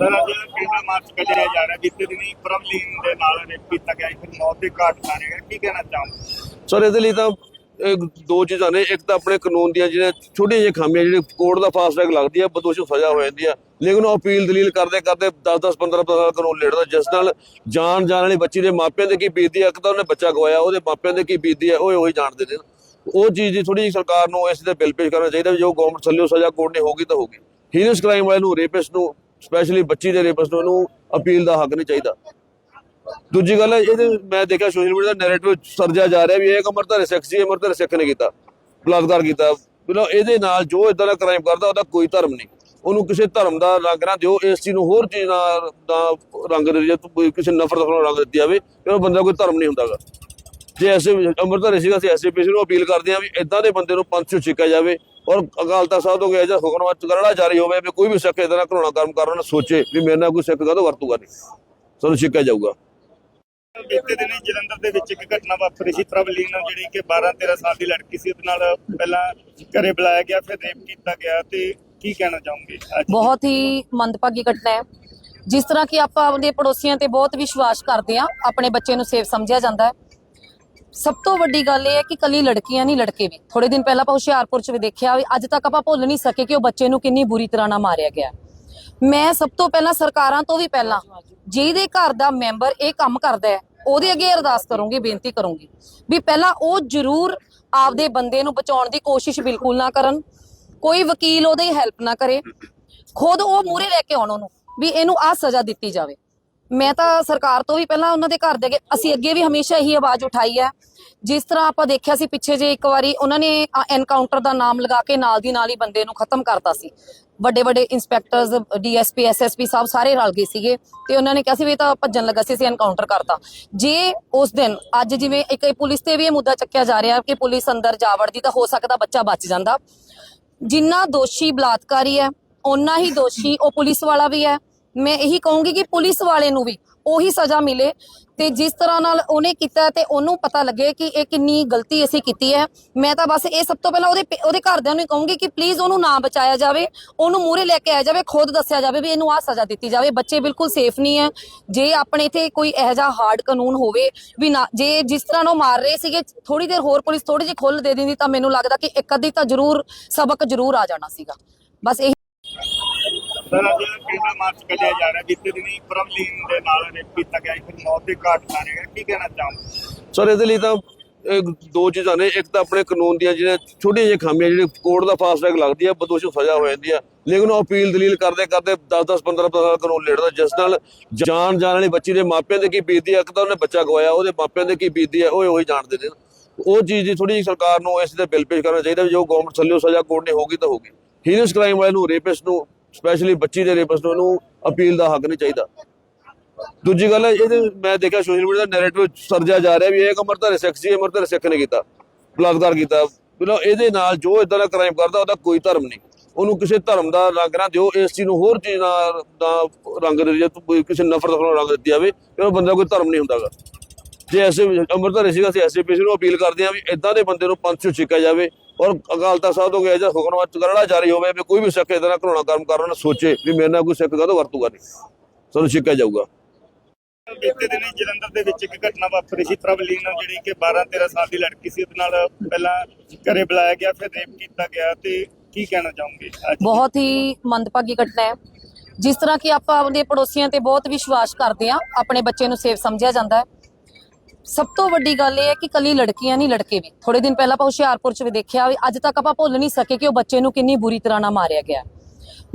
Sir, ਅੱਜ ਕੇਂਦਰ March ਕੱਢਿਆ ਜਾ ਰਿਹਾ ਜਿੱਤੇ ਦਿਨੀ ਪ੍ਰਭਲੀਨ ਦੇ ਨਾਲ ਰੇਪ ਕੀਤਾ ਗਿਆ ਫਿਰ ਮੌਤ ਦੇ ਘਾਟ ਉਤਾਰੇ ਗਏ ਕੀ ਕਹਿਣਾ ਚਾਹੋਗੇ? ਸਰ, ਇਹਦੇ ਲਈ ਤਾਂ ਦੋ ਚੀਜ਼ਾਂ ਨੇ। ਇੱਕ ਤਾਂ ਆਪਣੇ ਕਾਨੂੰਨ ਦੀਆਂ ਜਿਹੜੀਆਂ ਛੋਟੀਆਂ ਜਿਹੀਆਂ ਖਾਮੀਆਂ, ਜਿਹੜੇ ਕੋਰਟ ਦਾ ਫਾਸਟ ਟਰੈਕ ਲੱਗਦੀ ਆ ਬਦੋਸ਼ ਸਜ਼ਾ ਹੋ ਜਾਂਦੀ ਆ। ਲੇਕਿਨ ਉਹ ਅਪੀਲ ਦਲੀਲ ਕਰਦੇ ਕਰਦੇ 10 10 15 15 ਕਾਨੂੰਨ ਲੇਟਦਾ, ਜਿਸ ਨਾਲ ਜਾਨ ਜਾਣ ਵਾਲੀ ਬੱਚੀ ਦੇ ਮਾਪਿਆਂ ਦੇ ਕੀ ਬੀਤਦੀ ਆ, ਇੱਕ ਤਾਂ ਉਹਨੇ ਬੱਚਾ ਗਵਾਇਆ, ਉਹਦੇ ਮਾਪਿਆਂ ਦੇ ਕੀ ਬੀਤਦੀ ਆ, ਉਹ ਉਹੀ ਜਾਣਦੇ ਨੇ। ਉਹ ਚੀਜ਼ ਦੀ ਥੋੜੀ ਸਰਕਾਰ ਨੂੰ ਇਸ ਤੇ ਬਿੱਲ ਪੇਸ਼ ਕਰਨਾ ਚਾਹੀਦਾ ਜੋ ਗਵਰਨਮੈਂਟ ਥੱਲੇ ਸਜ਼ਾ ਕੋਰਟ ਨੇ ਹੋਗੀ ਤਾਂ ਹੋਗੀ ਹੀਰਸ ਕ੍ਰਾਈਮ ਵਾਲੇ ਨੂੰ ਰੇਪਿਸਟ ਨੂੰ ਸਪੈਸ਼ਲੀ ਬੱਚੀ ਦੇ ਰੇਪਿਸਟ ਨੂੰ ਅਪੀਲ ਦਾ ਹੱਕ ਨਹੀਂ ਚਾਹੀਦਾ। ਦੂਜੀ ਗੱਲ ਹੈ ਇਹਦੇ ਮੈਂ ਦੇਖਿਆ ਸੋਸ਼ਲ ਮੀਡੀਆ ਦਾ ਨੈਰੇਟਿਵ ਸਰਜਿਆ ਜਾ ਰਿਹਾ ਵੀ ਇਹ ਅਮਰਧਾਰੀ ਸਿੱਖ ਸੀ, ਅਮਰਧਾਰੀ ਸਿੱਖ ਨੇ ਕੀਤਾ, ਬਲਾਤਕਾਰ ਕੀਤਾ। ਬਿਲੋ ਇਹਦੇ ਨਾਲ ਜੋ ਇਦਾਂ ਦਾ ਕ੍ਰਾਈਮ ਕਰਦਾ, ਉਹਦਾ ਕੋਈ ਧਰਮ ਨਹੀਂ। ਉਹਨੂੰ ਕਿਸੇ ਧਰਮ ਦਾ ਰੰਗ ਨਾ ਦਿਓ, ਇਸ ਚੀਜ਼ ਨੂੰ ਹੋਰ ਚੀਜ਼ ਨਾਲ ਦਾ ਰੰਗ ਦੇ ਜੇ ਕੋਈ ਕਿਸੇ ਨਫ਼ਰਤ ਦਾ ਰੰਗ ਦਿੱਤੀ ਜਾਵੇ, ਫਿਰ ਉਹ ਬੰਦਾ ਕੋਈ ਧਰਮ ਨਹੀਂ ਹੁੰਦਾਗਾ ਜੇ ਐਸੇ ਅਮਰਧਾਰੀ ਸੀਗਾ, ਅਸੀਂ ਐਸੇ ਪੀਸੀ ਨੂੰ ਅਪੀਲ ਕਰਦੇ ਹਾਂ ਵੀ ਇਦਾਂ ਦੇ ਬੰਦੇ ਨੂੰ ਪੰਥ ਚੋਂ ਛਿੱਕਿਆ ਜਾਵੇ ਔਰ ਅਕਾਲ ਤਖਤ ਸਾਹਿਬ ਤੋਂ ਗਿਆ ਜਾਂ ਹੁਕਮ ਕਰੜਾ ਜਾਰੀ ਹੋਵੇ ਵੀ ਕੋਈ ਵੀ ਸਿੱਖ ਇਦਾਂ ਘਰੋਣਾ ਕਰਮ ਕਰਨ ਨਾ ਸੋਚੇ ਵੀ ਮੇਰੇ ਨਾਲ ਕੋਈ ਸਿੱਖ ਕਦੋਂ ਵਰਤੂਗਾ ਨਹੀਂ। ਸਾਨੂੰ ਛਿੱਕਿਆ ਜਾਊਗਾ। ਬੀਤੇ ਦਿਨੀ ਜਲੰਧਰ ਦੇ ਵਿੱਚ ਇੱਕ ਘਟਨਾ ਵਾਪਰੀ ਸੀ ਪ੍ਰਭਲੀਨ ਜਿਹੜੀ ਕਿ 12 13 ਸਾਲ ਦੀ ਲੜਕੀ ਸੀ। ਉਹਦੇ ਨਾਲ ਪਹਿਲਾਂ ਘਰੇ ਬੁਲਾਇਆ ਗਿਆ ਫਿਰ ਰੇਪ ਕੀਤਾ ਗਿਆ। ਤੇ ਕੀ ਕਹਿਣਾ ਚਾਹੋਗੇ? ਬਹੁਤ ਹੀ ਮੰਦਭਾਗੀ ਘਟਨਾ ਹੈ। ਜਿਸ ਤਰ੍ਹਾਂ ਕਿ ਆਪਾਂ ਆਪਣੇ ਪੜੋਸੀਆਂ ਤੇ ਬਹੁਤ ਵਿਸ਼ਵਾਸ ਕਰਦੇ ਆ ਆਪਣੇ ਬੱਚੇ ਨੂੰ ਸੇਫ ਸਮਝਿਆ ਜਾਂਦਾ ਹੈ। ਸਭ ਤੋਂ ਵੱਡੀ ਗੱਲ ਇਹ ਹੈ ਕਿ ਕੱਲੀ ਲੜਕੀਆਂ ਨਹੀਂ, ਲੜਕੇ ਵੀ। ਥੋੜੇ ਦਿਨ ਪਹਿਲਾਂ ਆਪਾਂ ਹੁਸ਼ਿਆਰਪੁਰ ਚ ਵੀ ਦੇਖਿਆ ਵੀ ਅੱਜ ਤੱਕ ਆਪਾਂ ਭੁੱਲ ਨਹੀਂ ਸਕੇ ਕਿ ਉਹ ਬੱਚੇ ਨੂੰ ਕਿੰਨੀ ਬੁਰੀ ਤਰ੍ਹਾਂ ਨਾਲ ਮਾਰਿਆ ਗਿਆ ਮੈਂ ਸਭ ਤੋਂ ਪਹਿਲਾਂ ਸਰਕਾਰਾਂ ਤੋਂ ਵੀ ਪਹਿਲਾਂ ਜਿਹਦੇ ਘਰ ਦਾ ਮੈਂਬਰ ਇਹ ਕੰਮ ਕਰਦਾ ਹੈ, ਉਹਦੇ ਅੱਗੇ ਅਰਦਾਸ ਕਰੂੰਗੀ, ਬੇਨਤੀ ਕਰੂੰਗੀ ਵੀ ਪਹਿਲਾਂ ਉਹ ਜ਼ਰੂਰ ਆਪਦੇ ਬੰਦੇ ਨੂੰ ਬਚਾਉਣ ਦੀ ਕੋਸ਼ਿਸ਼ ਬਿਲਕੁਲ ਨਾ ਕਰਨ। ਕੋਈ ਵਕੀਲ ਉਹਦੀ ਹੈਲਪ ਨਾ ਕਰੇ। ਖੁਦ ਉਹ ਮੂਹਰੇ ਲੈ ਕੇ ਆਉਣ ਉਹਨੂੰ ਵੀ ਇਹਨੂੰ ਆਹ ਸਜ਼ਾ ਦਿੱਤੀ ਜਾਵੇ। ਮੈਂ ਤਾਂ ਸਰਕਾਰ ਤੋਂ ਵੀ ਪਹਿਲਾਂ ਉਹਨਾਂ ਦੇ ਘਰ ਦੇ ਅੱਗੇ ਅਸੀਂ ਅੱਗੇ ਵੀ ਹਮੇਸ਼ਾ ਇਹੀ ਆਵਾਜ਼ ਉਠਾਈ ਹੈ। ਜਿਸ ਤਰ੍ਹਾਂ ਆਪਾਂ ਦੇਖਿਆ ਸੀ ਪਿੱਛੇ ਜੇ ਇੱਕ ਵਾਰੀ ਉਹਨਾਂ ਨੇ ਐਨਕਾਊਂਟਰ ਦਾ ਨਾਮ ਲਗਾ ਕੇ ਨਾਲ ਦੀ ਨਾਲ ਹੀ ਬੰਦੇ ਨੂੰ ਖਤਮ ਕਰਤਾ ਸੀ। ਵੱਡੇ ਵੱਡੇ ਇੰਸਪੈਕਟਰਸ ਡੀਐਸਪੀ ਐਸਐਸਪੀ ਸਾਹਿਬ ਸਾਰੇ ਰਲ ਗਏ ਸੀਗੇ ਤੇ ਉਹਨਾਂ ਨੇ ਕਿਹਾ ਸੀ ਵੀ ਇਹ ਤਾਂ ਭੱਜਣ ਲੱਗਾ ਸੀ, ਅਸੀਂ ਐਨਕਾਊਂਟਰ ਕਰਤਾ। ਜੇ ਉਸ ਦਿਨ ਅੱਜ ਜਿਵੇਂ ਇੱਕ ਪੁਲਿਸ ਤੇ ਵੀ ਇਹ ਮੁੱਦਾ ਚੱਕਿਆ ਜਾ ਰਿਹਾ ਕਿ ਪੁਲਿਸ ਅੰਦਰ ਜਾ ਵੜਦੀ ਤਾਂ ਹੋ ਸਕਦਾ ਬੱਚਾ ਬਚ ਜਾਂਦਾ। ਜਿੰਨਾ ਦੋਸ਼ੀ ਬਲਾਤਕਾਰੀ ਹੈ, ਓਨਾ ਹੀ ਦੋਸ਼ੀ ਉਹ ਪੁਲਿਸ ਵਾਲਾ ਵੀ ਹੈ। ਮੈਂ ਇਹੀ ਕਹੂੰਗੀ ਕਿ ਪੁਲਿਸ ਵਾਲੇ ਨੂੰ ਵੀ ਉਹੀ ਸਜ਼ਾ ਮਿਲੇ ਤੇ ਜਿਸ ਤਰ੍ਹਾਂ ਨਾਲ ਉਹਨੇ ਕੀਤਾ ਤੇ ਉਹਨੂੰ ਪਤਾ ਲੱਗੇ ਕਿ ਇਹ ਕਿੰਨੀ ਗਲਤੀ ਅਸੀਂ ਕੀਤੀ ਹੈ। ਮੈਂ ਤਾਂ ਬਸ ਇਹ ਸਭ ਤੋਂ ਪਹਿਲਾਂ ਉਹਦੇ ਉਹਦੇ ਘਰਦਿਆਂ ਨੂੰ ਕਹੂੰਗੀ ਕਿ ਪਲੀਜ਼ ਉਹਨੂੰ ਨਾ ਬਚਾਇਆ ਜਾਵੇ, ਉਹਨੂੰ ਮੂਹਰੇ ਲੈ ਕੇ ਆਇਆ ਜਾਵੇ, ਖੁਦ ਦੱਸਿਆ ਜਾਵੇ ਵੀ ਇਹਨੂੰ ਆਹ ਸਜ਼ਾ ਦਿੱਤੀ ਜਾਵੇ। ਬੱਚੇ ਬਿਲਕੁਲ ਸੇਫ ਨਹੀਂ ਹੈ। ਜੇ ਆਪਣੇ ਇੱਥੇ ਕੋਈ ਇਹੋ ਜਿਹਾ ਹਾਰਡ ਕਾਨੂੰਨ ਹੋਵੇ ਵੀ ਨਾ ਜੇ ਜਿਸ ਤਰ੍ਹਾਂ ਨਾਲ ਉਹ ਮਾਰ ਰਹੇ ਸੀਗੇ ਥੋੜੀ ਦੇਰ ਹੋਰ ਪੁਲਿਸ ਥੋੜੀ ਜਿਹੀ ਖੁੱਲ ਦੇ ਦਿੰਦੀ ਤਾਂ ਮੈਨੂੰ ਲੱਗਦਾ ਕਿ ਇੱਕ ਅੱਧੀ ਤਾਂ ਜ਼ਰੂਰ ਸਬਕ ਜ਼ਰੂਰ ਆ ਜਾਣਾ ਸੀਗਾ। ਬਸ ਇਹ ਸਰ, ਅੱਜ ਕੇਂਦਰ ਮਾਰਚ ਕੱਢਿਆ ਜਾ ਰਿਹਾ? ਜਿੱਤੇ ਦਿਨੀ ਪ੍ਰਭਲੀਨ ਦੇ ਨਾਲ ਰੇਪ ਕੀਤਾ ਗਿਆ ਫਿਰ ਮੌਤ ਦੇ ਘਾਟ ਉਤਾਰੇ ਗਏ ਕੀ ਕਹਿਣਾ ਚਾਹੋਗੇ? ਸਰ, ਇਹਦੇ ਲਈ ਤਾਂ ਇਹ ਦੋ ਚੀਜ਼ਾਂ ਨੇ। ਇੱਕ ਤਾਂ ਆਪਣੇ ਕਾਨੂੰਨ ਦੀਆਂ ਜਿਹੜੀਆਂ ਛੋਟੀਆਂ ਜਿਹੀਆਂ ਖਾਮੀਆਂ, ਜਿਹੜੇ ਕੋਰਟ ਦਾ ਫਾਸਟ ਟਰੈਕ ਲੱਗਦੀ ਆ, ਬਦੋਸ਼ ਨੂੰ ਸਜ਼ਾ ਹੋ ਜਾਂਦੀ ਆ। ਲੇਕਿਨ ਉਹ ਅਪੀਲ ਦਲੀਲ ਕਰਦੇ ਕਰਦੇ 10 10 15 15 ਕਾਨੂੰਨ ਲੇਟਦਾ। ਜਿਸ ਨਾਲ ਜਾਨ ਜਾਣ ਵਾਲੀ ਬੱਚੀ ਦੇ ਮਾਪਿਆਂ ਦੇ ਕੀ ਬੀਤਦੀ ਆ, ਇੱਕ ਤਾਂ ਉਹਨੇ ਬੱਚਾ ਗਵਾਇਆ, ਉਹਦੇ ਮਾਪਿਆਂ ਦੇ ਕੀ ਬੀਤਦੀ ਆ, ਉਹ ਉਹੀ ਜਾਣਦੇ ਨੇ। ਉਹ ਚੀਜ਼ ਦੀ ਥੋੜੀ ਜਿਹੀ ਸਰਕਾਰ ਨੂੰ ਇਸ ਤੇ ਬਿੱਲ ਪੇਸ਼ ਕਰਨਾ ਚਾਹੀਦਾ ਵੀ ਜੋ ਗਵਰਨਮੈਂਟ ਥੱਲੇ ਸਜ਼ਾ ਕੋਰਟ ਨੇ ਹੋਗੀ ਤਾਂ ਹੋਗੀ ਹੀਰਸ ਕ੍ਰਾਈਮ ਵਾਲੇ ਨੂੰ ਰੇਪਿਸਟ ਨੂੰ ਸਪੈਸ਼ਲੀ ਬੱਚੀ ਦੇ ਰੇਪਿਸਟ ਨੂੰ ਅਪੀਲ ਦਾ ਹੱਕ ਨਹੀਂ ਚਾਹੀਦਾ। ਦੂਜੀ ਗੱਲ ਇਹਦੇ ਮੈਂ ਦੇਖਿਆ ਸੋਸ਼ਲ ਮੀਡੀਆ ਦਾ ਨੈਰੇਟਿਵ ਸਰਜਿਆ ਜਾ ਰਿਹਾ ਵੀ ਇਹ ਅਮਰਧਾਰੀ ਸਿੱਖ ਸੀ ਅਮਰਧਾਰੀ ਸਿੱਖ ਨੇ ਕੀਤਾ, ਬਲਾਤਕਾਰ ਕੀਤਾ। ਬਿਲੋ ਇਹਦੇ ਨਾਲ ਜੋ ਇਦਾਂ ਦਾ ਕ੍ਰਾਈਮ ਕਰਦਾ, ਉਹਦਾ ਕੋਈ ਧਰਮ ਨਹੀਂ। ਉਹਨੂੰ ਕਿਸੇ ਧਰਮ ਦਾ ਰੰਗ ਨਾ ਦਿਓ, ਇਸ ਚੀਜ਼ ਨੂੰ ਹੋਰ ਚੀਜ਼ ਨਾਲ ਦਾ ਰੰਗ ਦੇ ਜੇ ਕੋਈ ਕਿਸੇ ਨਫ਼ਰਤ ਨਾਲ ਰੰਗ ਦਿੱਤੀ ਜਾਵੇ, ਫਿਰ ਉਹ ਬੰਦਾ ਕੋਈ ਧਰਮ ਨਹੀਂ ਹੁੰਦਾਗਾ। ਜੇ ਐਸੇ ਅਮਰਧਾਰੀ ਸੀਗਾ, ਅਸੀਂ ਐਸੇ ਪੀਸੀ ਨੂੰ ਅਪੀਲ ਕਰਦੇ ਹਾਂ ਵੀ ਇਦਾਂ ਦੇ ਬੰਦੇ ਨੂੰ ਪੰਥ ਚੋਂ ਛਿੱਕਿਆ ਜਾਵੇ। ਔਰ ਅਕਾਲ ਤਖਤ ਸਾਹਿਬ ਤੋਂ ਗਿਆ ਜਾਂ ਹੁਕਮ ਕਰੜਾ ਜਾਰੀ ਹੋਵੇ ਵੀ ਕੋਈ ਵੀ ਸਿੱਖ ਇਦਾਂ ਦਾ ਘਰੋਣਾ ਕਰਮ ਕਰਨ ਨਾ ਸੋਚੇ ਵੀ ਮੇਰੇ ਨਾਲ ਕੋਈ ਸਿੱਖ ਕਦੋਂ ਵਰਤੂਗਾ ਨਹੀਂ। ਸਾਨੂੰ ਛਿੱਕਿਆ ਜਾਊਗਾ। ਬੀਤੇ ਦਿਨੀ ਜਲੰਧਰ ਦੇ ਵਿੱਚ ਇੱਕ ਘਟਨਾ ਵਾਪਰੀ ਸੀ ਪ੍ਰਭਲੀਨ ਜਿਹੜੀ ਕਿ 12 13 ਸਾਲ ਦੀ ਲੜਕੀ ਸੀ। ਉਹਦੇ ਨਾਲ ਪਹਿਲਾਂ ਘਰੇ ਬੁਲਾਇਆ ਗਿਆ ਫਿਰ ਰੇਪ ਕੀਤਾ ਗਿਆ। ਤੇ ਕੀ ਕਹਿਣਾ ਚਾਹੋਗੇ? ਬਹੁਤ ਹੀ ਮੰਦਭਾਗੀ ਘਟਨਾ ਹੈ। ਜਿਸ ਤਰ੍ਹਾਂ ਕਿ ਆਪਾਂ ਆਪਣੇ ਪੜੋਸੀਆਂ ਤੇ ਬਹੁਤ ਵਿਸ਼ਵਾਸ ਕਰਦੇ ਆ ਆਪਣੇ ਬੱਚੇ ਨੂੰ ਸੇਫ ਸਮਝਿਆ ਜਾਂਦਾ ਹੈ। ਸਭ ਤੋਂ ਵੱਡੀ ਗੱਲ ਇਹ ਹੈ ਕਿ ਕੱਲੀ ਲੜਕੀਆਂ ਨਹੀਂ, ਲੜਕੇ ਵੀ। ਥੋੜੇ ਦਿਨ ਪਹਿਲਾਂ ਆਪਾਂ ਹੁਸ਼ਿਆਰਪੁਰ ਚ ਵੀ ਦੇਖਿਆ ਵੀ ਅੱਜ ਤੱਕ ਆਪਾਂ ਭੁੱਲ ਨਹੀਂ ਸਕੇ ਕਿ ਉਹ ਬੱਚੇ ਨੂੰ ਕਿੰਨੀ ਬੁਰੀ ਤਰ੍ਹਾਂ ਨਾਲ ਮਾਰਿਆ ਗਿਆ।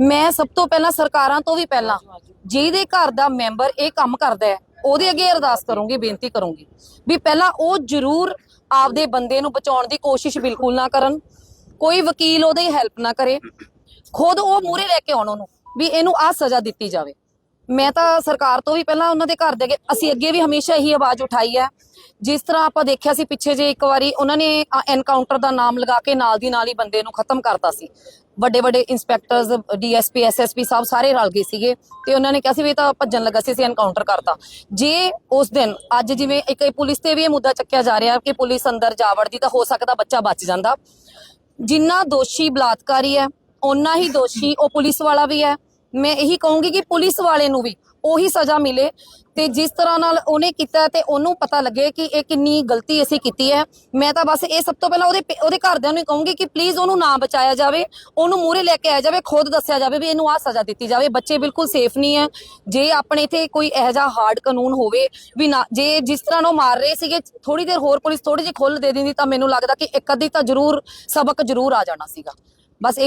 ਮੈਂ ਸਭ ਤੋਂ ਪਹਿਲਾਂ ਸਰਕਾਰਾਂ ਤੋਂ ਵੀ ਪਹਿਲਾਂ ਜਿਹਦੇ ਘਰ ਦਾ ਮੈਂਬਰ ਇਹ ਕੰਮ ਕਰਦਾ ਹੈ, ਉਹਦੇ ਅੱਗੇ ਅਰਦਾਸ ਕਰੂੰਗੀ, ਬੇਨਤੀ ਕਰੂੰਗੀ ਵੀ ਪਹਿਲਾਂ ਉਹ ਜ਼ਰੂਰ ਆਪਦੇ ਬੰਦੇ ਨੂੰ ਬਚਾਉਣ ਦੀ ਕੋਸ਼ਿਸ਼ ਬਿਲਕੁਲ ਨਾ ਕਰਨ। ਕੋਈ ਵਕੀਲ ਉਹਦੀ ਹੈਲਪ ਨਾ ਕਰੇ। ਖੁਦ ਉਹ ਮੂਹਰੇ ਲੈ ਕੇ ਆਉਣ ਉਹਨੂੰ ਵੀ ਇਹਨੂੰ ਆਹ ਸਜ਼ਾ ਦਿੱਤੀ ਜਾਵੇ। ਮੈਂ ਤਾਂ ਸਰਕਾਰ ਤੋਂ ਵੀ ਪਹਿਲਾਂ ਉਹਨਾਂ ਦੇ ਘਰ ਦੇ ਅੱਗੇ ਅਸੀਂ ਅੱਗੇ ਵੀ ਹਮੇਸ਼ਾ ਇਹੀ ਆਵਾਜ਼ ਉਠਾਈ ਹੈ। ਜਿਸ ਤਰ੍ਹਾਂ ਆਪਾਂ ਦੇਖਿਆ ਸੀ ਪਿੱਛੇ ਜੇ ਇੱਕ ਵਾਰੀ ਉਹਨਾਂ ਨੇ ਐਨਕਾਊਂਟਰ ਦਾ ਨਾਮ ਲਗਾ ਕੇ ਨਾਲ ਦੀ ਨਾਲ ਹੀ ਬੰਦੇ ਨੂੰ ਖਤਮ ਕਰਤਾ ਸੀ। ਵੱਡੇ ਵੱਡੇ ਇੰਸਪੈਕਟਰਸ ਡੀਐਸਪੀ ਐਸਐਸਪੀ ਸਾਹਿਬ ਸਾਰੇ ਰਲ ਗਏ ਸੀਗੇ ਤੇ ਉਹਨਾਂ ਨੇ ਕਿਹਾ ਸੀ ਵੀ ਇਹ ਤਾਂ ਭੱਜਣ ਲੱਗਾ ਸੀ, ਅਸੀਂ ਐਨਕਾਊਂਟਰ ਕਰਤਾ। ਜੇ ਉਸ ਦਿਨ ਅੱਜ ਜਿਵੇਂ ਇੱਕ ਪੁਲਿਸ ਤੇ ਵੀ ਇਹ ਮੁੱਦਾ ਚੱਕਿਆ ਜਾ ਰਿਹਾ ਕਿ ਪੁਲਿਸ ਅੰਦਰ ਜਾ ਵੜਦੀ ਤਾਂ ਹੋ ਸਕਦਾ ਬੱਚਾ ਬਚ ਜਾਂਦਾ। ਜਿੰਨਾ ਦੋਸ਼ੀ ਬਲਾਤਕਾਰੀ ਹੈ, ਓਨਾ ਹੀ ਦੋਸ਼ੀ ਉਹ ਪੁਲਿਸ ਵਾਲਾ ਵੀ ਹੈ। ਮੈਂ ਇਹੀ ਕਹੂੰਗੀ ਕਿ ਪੁਲਿਸ ਵਾਲੇ ਨੂੰ ਵੀ ਉਹੀ ਸਜ਼ਾ ਮਿਲੇ ਤੇ ਜਿਸ ਤਰ੍ਹਾਂ ਨਾਲ ਉਹਨੇ ਕੀਤਾ ਤੇ ਉਹਨੂੰ ਪਤਾ ਲੱਗੇ ਕਿ ਇਹ ਕਿੰਨੀ ਗਲਤੀ ਅਸੀਂ ਕੀਤੀ ਹੈ। ਮੈਂ ਤਾਂ ਬਸ ਇਹ ਸਭ ਤੋਂ ਪਹਿਲਾਂ ਉਹਦੇ ਉਹਦੇ ਘਰਦਿਆਂ ਨੂੰ ਕਹੂੰਗੀ ਕਿ ਪਲੀਜ਼ ਉਹਨੂੰ ਨਾ ਬਚਾਇਆ ਜਾਵੇ, ਉਹਨੂੰ ਮੂਹਰੇ ਲੈ ਕੇ ਆਇਆ ਜਾਵੇ, ਖੁਦ ਦੱਸਿਆ ਜਾਵੇ ਵੀ ਇਹਨੂੰ ਆਹ ਸਜ਼ਾ ਦਿੱਤੀ ਜਾਵੇ। ਬੱਚੇ ਬਿਲਕੁਲ ਸੇਫ ਨਹੀਂ ਹੈ। ਜੇ ਆਪਣੇ ਇੱਥੇ ਕੋਈ ਇਹੋ ਜਿਹਾ ਹਾਰਡ ਕਾਨੂੰਨ ਹੋਵੇ ਵੀ ਨਾ ਜੇ ਜਿਸ ਤਰ੍ਹਾਂ ਨਾਲ ਉਹ ਮਾਰ ਰਹੇ ਸੀਗੇ ਥੋੜੀ ਦੇਰ ਹੋਰ ਪੁਲਿਸ ਥੋੜੀ ਜਿਹੀ ਖੁੱਲ ਦੇ ਦਿੰਦੀ ਤਾਂ ਮੈਨੂੰ ਲੱਗਦਾ ਕਿ ਇੱਕ ਅੱਧੀ ਤਾਂ ਜ਼ਰੂਰ ਸਬਕ ਜ਼ਰੂਰ ਆ ਜਾਣਾ ਸੀਗਾ। ਬਸ ਇਹ